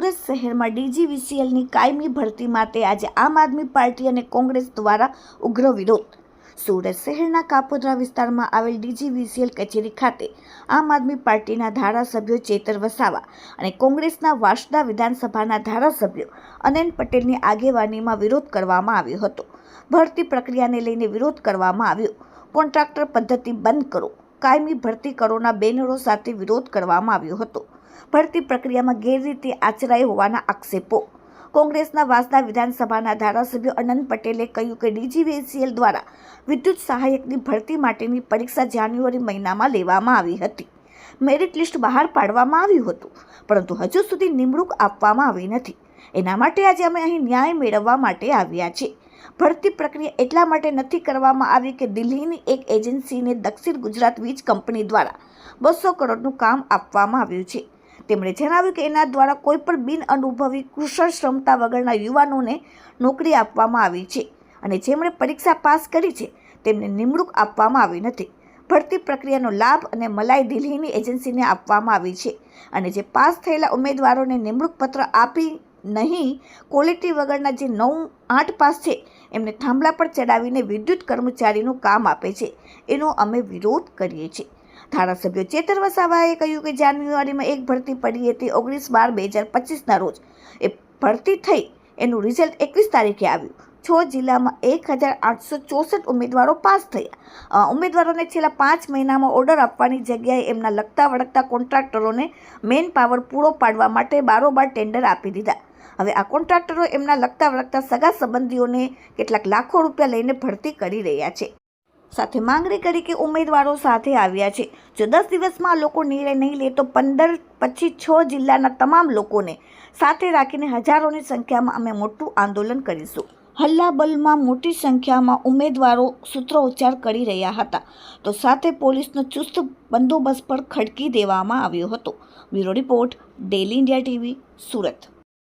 સુરત શહેરમાં ડીજીવીસીએલની કાયમી ભરતી માટે આજે આમ આદમી પાર્ટી અને કોંગ્રેસ દ્વારા ઉગ્ર વિરોધ. સુરત શહેરના કાપોદ્રા વિસ્તારમાં આવેલ ડીજીવીસીએલ કચેરી ખાતે આમ આદમી પાર્ટીના ધારાસભ્યો ચેતર વસાવા અને કોંગ્રેસના વાસદા વિધાનસભાના ધારાસભ્યો અનંત પટેલની આગેવાનીમાં વિરોધ કરવામાં આવ્યો હતો. ભરતી પ્રક્રિયાને લઈને વિરોધ કરવામાં આવ્યો. કોન્ટ્રાક્ટર પદ્ધતિ બંધ કરો. કાયમી ભરતી કરોના બેનરો સાથે વિરોધ કરવામાં આવ્યો હતો. ભરતી પ્રક્રિયામાં ગેરરીતિ આચરાઈ હોવાના આક્ષેપો. કોંગ્રેસના વાસદા વિધાનસભાના ધારાસભ્ય અનંત પટેલે કહ્યું કે ડીજીવીસીએલ દ્વારા વિદ્યુત સહાયકની ભરતી માટેની પરીક્ષા જાન્યુઆરી મહિનામાં લેવામાં આવી હતી. મેરિટ લિસ્ટ બહાર પાડવામાં આવ્યું હતું, પરંતુ હજુ સુધી નિમણૂક આપવામાં આવી નથી. એના માટે આજે અમે અહીં ન્યાય મેળવવા માટે આવ્યા છે. ભરતી પ્રક્રિયા એટલા માટે નથી કરવામાં આવી કે દિલ્હીની એક એજન્સીને દક્ષિણ ગુજરાત વીજ કંપની દ્વારા બસો કરોડનું કામ આપવામાં આવ્યું છે. તેમણે જણાવ્યું કે એના દ્વારા કોઈ પણ બિન અનુભવી કુશળ ક્ષમતા વગરના યુવાનોને નોકરી આપવામાં આવી છે અને જેમણે પરીક્ષા પાસ કરી છે, તેમને નિમણૂક આપવામાં આવી નથી. ભરતી પ્રક્રિયાનો લાભ અને મલાઈ દિલ્હીની એજન્સીને આપવામાં આવી છે અને જે પાસ થયેલા ઉમેદવારોને નિમણૂક પત્ર આપી નહીં, ક્વોલિટી વગરના જે નવ આઠ પાસ છે, એમને થાંભલા પર ચડાવીને વિદ્યુત કર્મચારીનું કામ આપે છે. એનો અમે વિરોધ કરીએ છીએ. ધારાસભ્ય ચેતર વસાવાએ કહ્યું કે જાન્યુઆરીમાં એક ભરતી પડી હતી ઓગણીસ બાર બે હજાર પચીસના રોજ. એ ભરતી થઈ, એનું રિઝલ્ટ એકવીસ તારીખે આવ્યું. છ જિલ્લામાં એક હજાર આઠસો ચોસઠ ઉમેદવારો પાસ થયા. ઉમેદવારોને છેલ્લા પાંચ મહિનામાં ઓર્ડર આપવાની જગ્યાએ એમના લગતા વળગતા કોન્ટ્રાક્ટરોને મેન પાવર પૂરો પાડવા માટે બારોબાર ટેન્ડર આપી દીધા. હવે આ કોન્ટ્રાક્ટરો એમના લગતા વળગતા સગા સંબંધીઓને કેટલાક લાખો રૂપિયા લઈને ભરતી કરી રહ્યા છે. સાથે માંગણી કરી કે ઉમેદવારો સાથે આવ્યા છે. જો દસ દિવસમાં લોકો નિર્ણય નહીં લે, તો પંદર પછી છ જિલ્લાના તમામ લોકોને સાથે રાખીને હજારોની સંખ્યામાં અમે મોટું આંદોલન કરીશું. હલ્લાબલમાં મોટી સંખ્યામાં ઉમેદવારો સૂત્રોચ્ચાર કરી રહ્યા હતા. તો સાથે પોલીસનો ચુસ્ત બંદોબસ્ત પર ખડકી દેવામાં આવ્યો હતો. Bureau report daily India TV, Surat.